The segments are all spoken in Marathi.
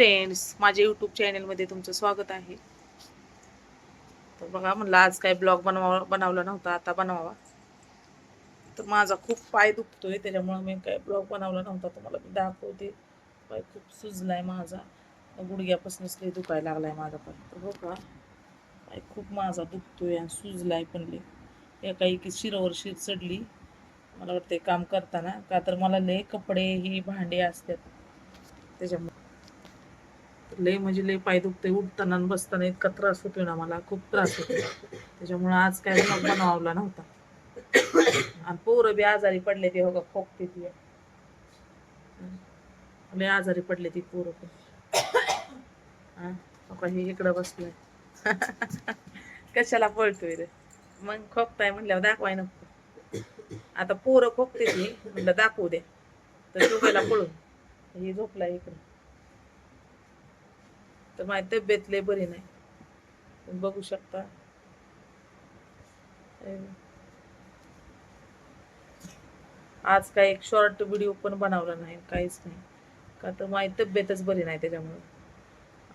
फ्रेंड्स माझ्या यूट्यूब चॅनलमध्ये तुमचं स्वागत आहे. तर बघा म्हणलं आज काय ब्लॉग बनवा बनवला नव्हता आता बनवावा. तर माझा खूप पाय दुखतोय त्याच्यामुळं मी काय ब्लॉग बनवला नव्हता तुम्हाला मी दाखवते. पाय खूप सुजला आहे माझा. गुडघ्यापासूनच लई दुखायला लागला आहे माझा हो पाय तर बघा पाय खूप माझा दुखतोय आणि सुजलाय पण लई एका एकी शिरावर शिर चढली. मला वाटते काम करताना का तर मला लय कपडे ही भांडे असतात. त्याच्यामुळे लय म्हणजे लय पाय दुखते उठताना बसताना इतका त्रास होतोय ना मला खूप त्रास होतो त्याच्यामुळे आज काय बनवावला नव्हता. आणि पोरं बी आजारी पडले ते हो का खोकते ती. लय आजारी पडले ती पोरं पण. हा? हे इकडं बसलंय. कशाला पळतोय रे? मग खोकताय म्हणल्यावर दाखवाय नको. आता पोरं खोकते ती म्हणलं दाखवू दे. तर झोपायला पळून. हे झोपला इकडं. तर माझी तब्येत लय बरी नाही. बघू शकता. आज काय एक शॉर्ट व्हिडिओ पण बनवला नाही काहीच नाही. का तर माझी तब्येतच बरी नाही त्याच्यामुळे.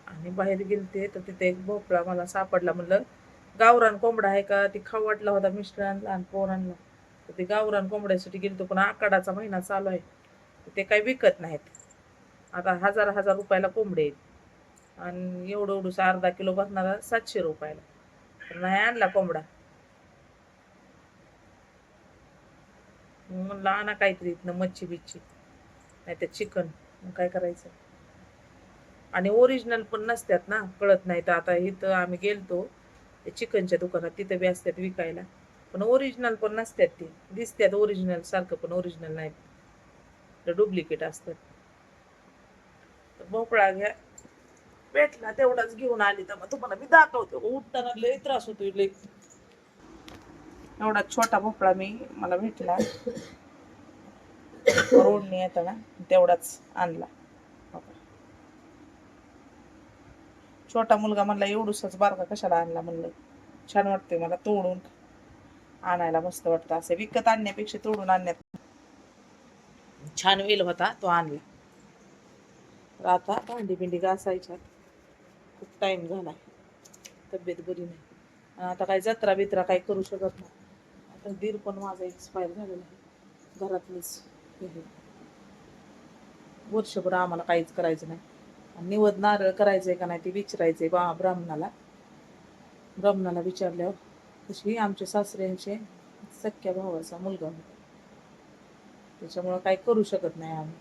आणि बाहेर गेलते तर तिथे एक भोपळा मला सापडला म्हणलं गावरान कोंबडा आहे का? ती खाऊ वाटला होता मिस्टरांना आणि पोरांना. तर ते गावरान कोंबड्यासाठी गेलतो पण आकाडाचा महिना चालू आहे. ते काही विकत नाहीत. आता हजार हजार रुपयाला कोंबडे आहेत. आणि एवढं एवढंसं अर्धा किलो बसणारा सातशे रुपयाला. तर नाही आणला कोंबडा. म्हणलं आणा काहीतरी इथनं मच्छी बिच्छी. नाही तर चिकन मग काय करायचं? आणि ओरिजिनल पण नसतात ना कळत नाही. तर आता इथं आम्ही गेलतो ते चिकनच्या दुकानात. तिथं बी असतात विकायला. पण ओरिजिनल पण नसतात ते. दिसतात ओरिजिनल सारखं पण ओरिजिनल नाहीत. डुप्लिकेट असतात. तर भोपळा घ्या. भेटला तेवढाच घेऊन आली तर मग तुम्हाला मी दाखवतो. हो, उठताना लय त्रास होतो लय एवढा छोटा भोपळा मी मला भेटला. रोडने येताना तेवढाच आणला. छोटा मुलगा म्हणला एवढूसच बारका कशाला आणला? म्हणलं. छान वाटतंय मला तोडून. आणायला मस्त वाटतं असं विकत आणण्यापेक्षा तोडून आणण्यात. छान वेल होता तो आणला. तर आता भांडी पिंडी घासायच्यात. टाईम झाला. तब्येत बरी नाही. आता काय जत्रा बित्रा काही करू शकत नाही. आता दीर पण माझा एक्सपायर झालेला आहे. घरातलीच हे वर्षभर आम्हाला काहीच करायचं नाही. आणि निवद नारळ करायचंय का नाही ते विचारायचंय बा ब्राह्मणाला. ब्राह्मणाला विचारल्यावर तशी आमच्या सासऱ्यांचे सख्या भावाचा मुलगा होता. त्याच्यामुळं काही करू शकत नाही आम्ही.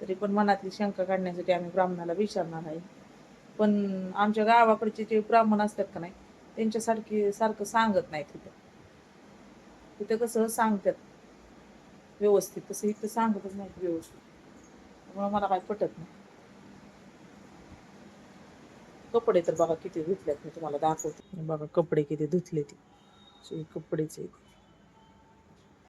तरी पण मनातली शंका काढण्यासाठी आम्ही ब्राह्मणाला विचारणार आहे. पण आमच्या गावाकडचे जे ब्राह्मण असतात का नाही त्यांच्यासारखी सारखं सांगत नाही तिथं तिथं कसं सांगतात. व्यवस्थित तसं इथं सांगतच नाही व्यवस्थित. त्यामुळे मला काय पटत नाही. कपडे तर बघा किती धुतल्यात मी तुम्हाला दाखवते. बघा कपडे किती धुतले ते कपडेच आहेत.